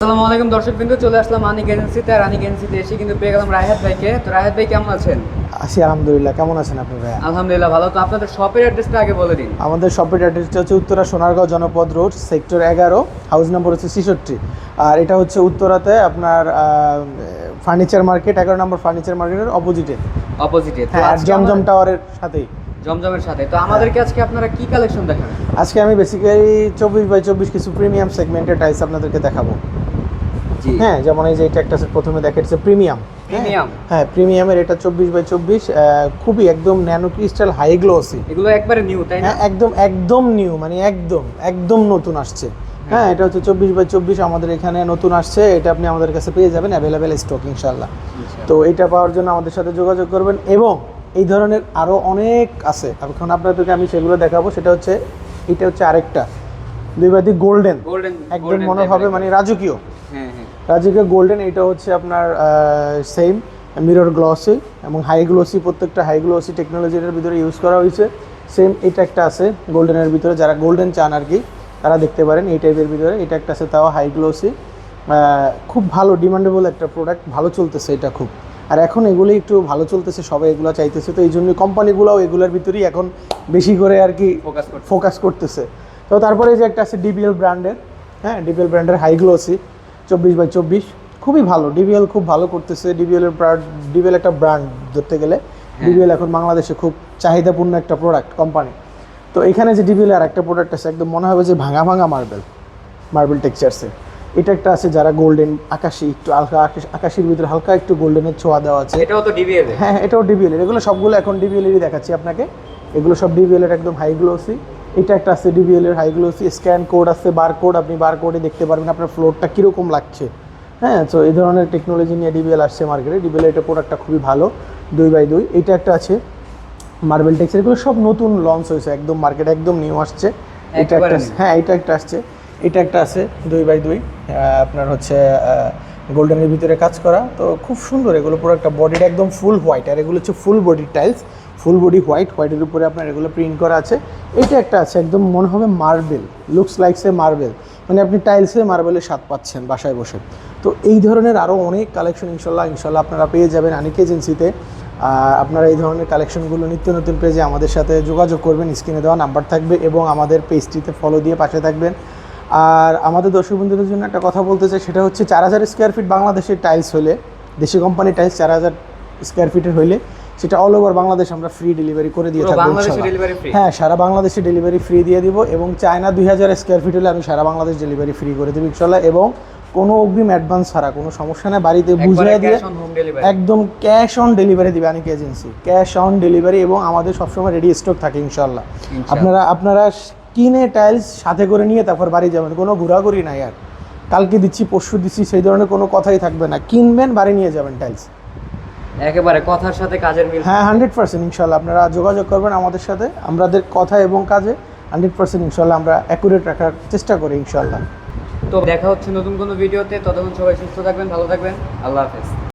আসসালামু আলাইকুম দর্শক বিন্দু চলে আসলাম আনিক এজেন্সিতে। আর আনিক এজেন্সিতে এসে কিন্তু পেয়ে গেলাম রায়হাত ভাইকে। তো রায়হাত ভাই কেমন আছেন? আছি আলহামদুলিল্লাহ। কেমন আছেন আপনি ভাইয়া? আলহামদুলিল্লাহ ভালো। তো আপনাদের শপের অ্যাড্রেসটা আগে বলে দিন। আমাদের শপের অ্যাড্রেসটা হচ্ছে উত্তরা সোনারগাঁও জনপদ রোড সেক্টর এগারো হাউস নাম্বার হচ্ছে ছেষট্টি। আর এটা হচ্ছে উত্তরাতে আপনার ফার্নিচার মার্কেট এগারো নম্বর ফার্নিচার মার্কেটের অপোজিটে অপোজিটে হ্যাঁ আর জমজম টাওয়ারের সাথেই। জমজমের সাথে। তো আমাদেরকে আজকে আপনারা কি কালেকশন দেখাবেন? আজকে আমি বেসিক্যালি চব্বিশ বাই চব্বিশ কিছু প্রিমিয়াম সেগমেন্টের টাইলস আপনাদেরকে দেখাবো। হ্যাঁ যেমন এই যে এটা একটা প্রথমে দেখাচ্ছে প্রিমিয়াম Premium? হ্যাঁ প্রিমিয়ামের এটা চব্বিশ বাই চব্বিশ খুবই একদম ন্যানো ক্রিস্টাল হাই গ্লোসি এগুলো একবারে নিউ তাই না? হ্যাঁ একদম একদম নিউ মানে একদম একদম নতুন আসছে। হ্যাঁ এটা হচ্ছে চব্বিশ বাই চব্বিশ আমাদের এখানে নতুন আসছে এটা আপনি আমাদের কাছে পেয়ে যাবেন অ্যাভেলেবেল স্টক ইনশাল্লাহ তো এটা পাওয়ার জন্য আমাদের সাথে যোগাযোগ করবেন এবং এই ধরনের আরও অনেক আছে। এখন আপনাদেরকে আমি সেগুলো দেখাবো সেটা হচ্ছে এটা হচ্ছে আরেকটা। দুইবাদি গোল্ডেন গোল্ডেন একদম মনে হবে মানে রাজকীয়। হ্যাঁ হ্যাঁ। গোল্ডেন এটা হচ্ছে আপনার সেম মিরর গ্লসি এবং হাই গ্লোসি প্রত্যেকটা হাই গ্লোসি টেকনোলজির ভিতরে ইউজ করা হয়েছে। সেম এটা একটা আছে গোল্ডেনের ভিতরে। যারা গোল্ডেন চান আর কি তারা দেখতে পারেন এই টাইপের ভিতরে। এটা একটা আছে তাও হাই গ্লোসি খুব ভালো ডিমান্ডেবল একটা প্রোডাক্ট ভালো চলতেছে এটা খুব। আর এখন এগুলো একটু ভালো চলতেছে সবাই এগুলো চাইতেছে। তো এই জন্য কোম্পানিগুলোও এগুলোর ভিতরেই এখন বেশি করে আর কি ফোকাস করতেছে। তো তারপরে এই যে একটা আছে ডিবিএল ব্র্যান্ডের হ্যাঁ ডিবিএল ব্র্যান্ডের হাই গ্লোসি চব্বিশ বাই চব্বিশ। খুবই ভালো। ডিবিএল খুব ভালো করতেছে। ডিবিএল এর ডিবিএল একটা ব্র্যান্ড ধরতে গেলে। ডিবিএল এখন বাংলাদেশে খুব চাহিদাপূর্ণ একটা প্রোডাক্ট কোম্পানি তো এখানে যে ডিবিএল আর একটা প্রোডাক্ট আছে একদম মনে হবে যে ভাঙা ভাঙা মার্বেল মার্বেল টেক্সচারসে এটা একটা আছে যারা গোল্ডেন আকাশি একটু হালকা আকাশ- আকাশির ভিতরে হালকা একটু গোল্ডেনের ছোঁয়া দেওয়া আছে। এটাও তো ডিবিএল হ্যাঁ হ্যাঁ, এটাও ডিবিএল এগুলো সবগুলো এখন ডিবিএল এরই দেখাচ্ছি আপনাকে। এগুলো সব ডিবিএল এর একদম হাই গ্লোসি এটা একটা আছে ডিবিএল এর হাইগ্লোসি স্ক্যান কোড আছে বার কোড আপনি বার কোডে দেখতে পারবেন আপনার ফ্লোরটা কীরকম লাগছে। হ্যাঁ তো এই ধরনের টেকনোলজি নিয়ে ডিবিএল আসছে মার্কেটে ডিবিএল এটা প্রোডাক্টটা খুবই ভালো দুই বাই দুই। এটা একটা আছে মার্বেল টেক্স এগুলো সব নতুন লঞ্চ হয়েছে একদম মার্কেটে একদম নিউ আসছে। এটা একটা হ্যাঁ এটা একটা আসছে। এটা একটা আছে দুই বাই দুই। আপনার হচ্ছে গোল্ডেনের ভিতরে কাজ করা। তো খুব সুন্দর এগুলো পুরো একটা বডিটা একদম ফুল হোয়াইট আর এগুলো হচ্ছে full body tiles full body white হোয়াইটের উপরে আপনার এগুলো প্রিন্ট করা আছে। এটা একটা আছে, একদম মনে হবে marble looks likes a marble মানে আপনি টাইলসে মার্বেলের স্বাদ পাচ্ছেন বাসায় বসে। তো এই ধরনের আরও অনেক কালেকশন ইনশাল্লাহ ইনশাল্লাহ আপনারা পেয়ে যাবেন আনিক এজেন্সিতে আপনারা এই ধরনের কালেকশনগুলো নিত্য নতুন পেজে আমাদের সাথে যোগাযোগ করবেন, স্ক্রিনে দেওয়া নাম্বার থাকবে এবং আমাদের পেজটিতে ফলো দিয়ে পাশে থাকবেন। আর আমাদের দর্শক বন্ধুদের জন্য একটা কথা বলতে চাই সেটা হচ্ছে চার হাজার স্কোয়ার ফিট বাংলাদেশের টাইলস হলে দেশি কোম্পানির টাইলস চার হাজার স্কোয়ার ফিটের হইলে সেটা অল ওভার বাংলাদেশ আমরা ফ্রি ডেলিভারি করে দিয়ে থাকব হ্যাঁ সারা বাংলাদেশে ডেলিভারি ফ্রি দিয়ে দিব এবং চায়না দুই হাজার স্কোয়ার ফিট হলে আমি সারা বাংলাদেশ ডেলিভারি ফ্রি করে দেবো ইনশাল্লাহ এবং কোনো অগ্রিম অ্যাডভান্স ছাড়া কোনো সমস্যা নেই বাড়িতে বুঝিয়ে দিয়ে একদম ক্যাশ অন ডেলিভারি দিবে Anik agency cash on delivery এবং আমাদের সবসময় রেডি স্টক থাকে ইনশাল্লাহ। আপনারা আপনারা কিনে টাইলস সাথে করে নিয়ে তারপর বাড়ি যাবেন। কোনো ঘোরাঘুরি নাই আর। কালকে দিচ্ছি পরশু দিচ্ছি সেই ধরনের কোনো কথাই থাকবে না। কিনবেন বাড়ি নিয়ে যাবেন টাইলস একেবারে কথার সাথে কাজের মিল। হ্যাঁ হান্ড্রেড পার্সেন্ট ইনশাল্লাহ আপনারা যোগাযোগ করবেন আমাদের সাথে। আমাদের কথা এবং কাজে হান্ড্রেড পার্সেন্ট ইনশাল্লাহ আমরা অ্যাকুরেট রাখার চেষ্টা করি ইনশাল্লাহ তো দেখা হচ্ছে নতুন কোনো ভিডিওতে। ততক্ষণ সবাই সুস্থ থাকবেন ভালো থাকবেন। আল্লাহ হাফেজ।